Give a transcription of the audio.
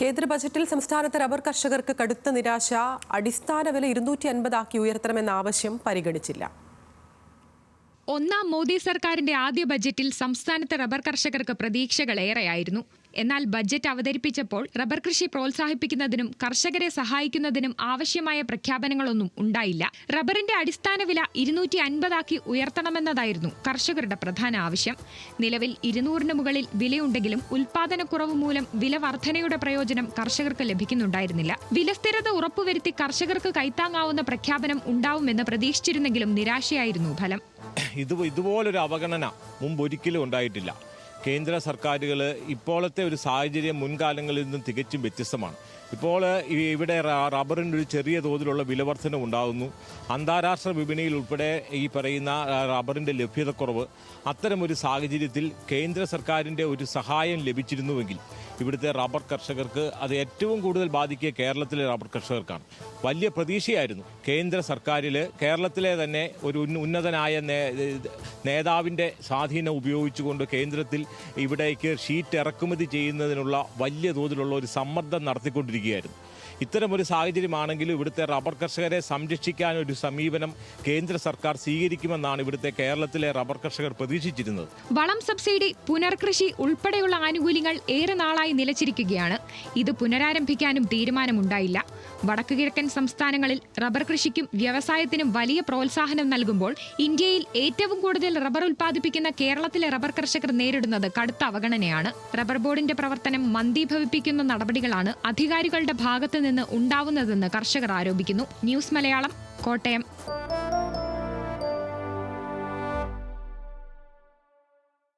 കേന്ദ്ര ബജറ്റിൽ സംസ്ഥാനത്തെ റബ്ബർ കർഷകർക്ക് കടുത്ത നിരാശ അടിസ്ഥാന വില ഇരുന്നൂറ്റി അൻപതാക്കി ഉയർത്തണമെന്ന ആവശ്യം പരിഗണിച്ചില്ല. ഒന്നാം മോദി സർക്കാരിന്റെ ആദ്യ ബജറ്റിൽ സംസ്ഥാനത്തെ റബ്ബർ കർഷകർക്ക് പ്രതീക്ഷകൾ ഏറെയായിരുന്നു. എന്നാൽ ബജറ്റ് അവതരിപ്പിച്ചപ്പോൾ റബ്ബർ കൃഷി പ്രോത്സാഹിപ്പിക്കുന്നതിനും കർഷകരെ സഹായിക്കുന്നതിനും ആവശ്യമായ പ്രഖ്യാപനങ്ങളൊന്നും ഉണ്ടായില്ല. റബ്ബറിന്റെ അടിസ്ഥാന വില ഇരുന്നൂറ്റി അൻപതാക്കി ഉയർത്തണമെന്നതായിരുന്നു കർഷകരുടെ പ്രധാന ആവശ്യം. നിലവിൽ ഇരുന്നൂറിന് മുകളിൽ വിലയുണ്ടെങ്കിലും ഉൽപാദനക്കുറവ് മൂലം വില വർധനയുടെ പ്രയോജനം കർഷകർക്ക് ലഭിക്കുന്നുണ്ടായിരുന്നില്ല. വിലസ്ഥിരത ഉറപ്പുവരുത്തി കർഷകർക്ക് കൈത്താങ്ങാവുന്ന പ്രഖ്യാപനം ഉണ്ടാവുമെന്ന് പ്രതീക്ഷിച്ചിരുന്നെങ്കിലും നിരാശയായിരുന്നു ഫലം. ഇത് ഇതുപോലൊരു അവഗണന മുമ്പ് ഒരിക്കലും ഉണ്ടായിട്ടില്ല. കേന്ദ്ര സർക്കാരുകൾ ഇപ്പോഴത്തെ ഒരു സാഹചര്യം മുൻകാലങ്ങളിൽ നിന്നും തികച്ചും വ്യത്യസ്തമാണ്. ഇപ്പോൾ ഇവിടെ റബ്ബറിന്റെ ഒരു ചെറിയ തോതിലുള്ള വിലവർധന ഉണ്ടാകുന്നു. അന്താരാഷ്ട്ര വിപണിയിൽ ഉൾപ്പെടെ ഈ പറയുന്ന റബ്ബറിന്റെ ലഭ്യതക്കുറവ് അത്തരമൊരു സാഹചര്യത്തിൽ കേന്ദ്ര സർക്കാരിന്റെ ഒരു സഹായം ലഭിച്ചിരുന്നുവെങ്കിൽ ഇവിടുത്തെ റബ്ബർ കർഷകർക്ക് അത് ഏറ്റവും കൂടുതൽ ബാധിക്കുക കേരളത്തിലെ റബ്ബർ കർഷകർക്കാണ്. വലിയ പ്രതീക്ഷയായിരുന്നു. കേന്ദ്ര സർക്കാരിൽ കേരളത്തിലെ തന്നെ ഒരു ഉന്ന- ഉന്നതനായ നേതാവിന്റെ സ്വാധീനം ഉപയോഗിച്ചുകൊണ്ട് കേന്ദ്രത്തിൽ ഇവിടേക്ക് ഷീറ്റ് ഇറക്കുമതി ചെയ്യുന്നതിനുള്ള വലിയ തോതിലുള്ള ഒരു സമ്മർദ്ദം നടത്തിക്കൊണ്ടിരിക്കുകയായിരുന്നു. ഇത്തരമൊരു സാഹചര്യമാണെങ്കിലും ഇവിടുത്തെ റബ്ബർ കർഷകരെ സംരക്ഷിക്കാൻ ഒരു സമീപനം കേന്ദ്ര സർക്കാർ സ്വീകരിക്കുമെന്നാണ് ഇവിടുത്തെ കേരളത്തിലെ റബ്ബർ കർഷകർ പ്രതീക്ഷിച്ചിരുന്നത്. വളം സബ്സിഡി പുനർകൃഷി ഉൾപ്പെടെയുള്ള ആനുകൂല്യങ്ങൾ ഏറെ നാളായി നിലച്ചിരിക്കുകയാണ്. ഇത് പുനരാരംഭിക്കാനും തീരുമാനമുണ്ടായില്ല. വടക്കു കിഴക്കൻ സംസ്ഥാനങ്ങളിൽ റബ്ബർ കൃഷിക്കും വ്യവസായത്തിനും വലിയ പ്രോത്സാഹനം നൽകുമ്പോൾ ഇന്ത്യയിൽ ഏറ്റവും കൂടുതൽ റബ്ബർ ഉൽപ്പാദിപ്പിക്കുന്ന കേരളത്തിലെ റബ്ബർ കർഷകർ നേരിടുന്നത് കടുത്ത അവഗണനയാണ്. റബ്ബർ ബോർഡിന്റെ പ്രവർത്തനം മന്ദീഭവിപ്പിക്കുന്ന നടപടികളാണ് അധികാരികളുടെ ഭാഗത്തു നിന്ന് ഉണ്ടാവുന്നതെന്ന് കർഷകർ ആരോപിക്കുന്നു. ന്യൂസ് മലയാളം കോട്ടയം.